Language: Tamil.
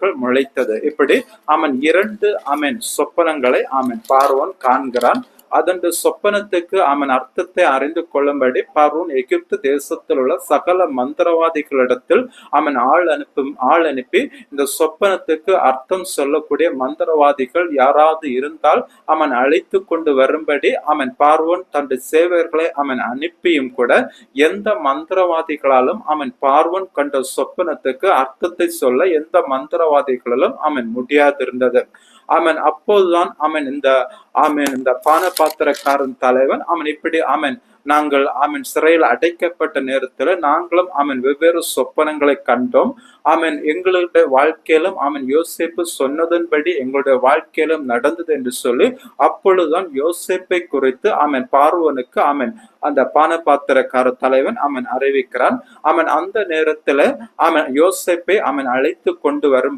கதிர்கள் முளைத்தது இப்படி அவன் இரண்டு அவன் சொப்பனங்களை அவன் பார்வன் காண்கிறான் அதன் சொப்பனத்துக்கு அவன் அர்த்தத்தை அறிந்து கொள்ளும்படி பார்வோன் எகிப்து தேசத்தில் உள்ள சகல மந்திரவாதிகளிடத்தில் அவன் ஆள் அனுப்பும் ஆள் அனுப்பி இந்த சொப்பனத்துக்கு அர்த்தம் சொல்லக்கூடிய மந்திரவாதிகள் யாராவது இருந்தால் அவன் அழைத்து கொண்டு வரும்படி அவன் பார்வோன் தன் சேவர்களை அவன் அனுப்பியும் கூட எந்த மந்திரவாதிகளாலும் அவன் பார்வன் கண்ட சொப்பனத்துக்கு அர்த்தத்தை சொல்ல எந்த மந்திரவாதிகளாலும் அவன் முடியாதிருந்தது. அவன் அப்போதுதான் அவன் இந்த அவன் இந்த பான பாத்திரக்காரன் தலைவன். அவன் இப்படி அவன் நாங்கள் அவன் சிறையில் அடைக்கப்பட்ட நேரத்தில் நாங்களும் அவன் வெவ்வேறு சொப்பனங்களை கண்டோம். அவன் எங்களுடைய வாழ்க்கையிலும் அவன் யோசிப்பு சொன்னதன்படி எங்களுடைய வாழ்க்கையிலும் நடந்தது என்று சொல்லி அப்பொழுதுதான் யோசிப்பை குறித்து அவன் பார்வனுக்கு அவன் அந்த பானபாத்திரக்கார தலைவன் அவன் அறிவிக்கிறான். அவன் அந்த நேரத்துல அவன் யோசிப்பை அவன் அழைத்து கொண்டு வரும்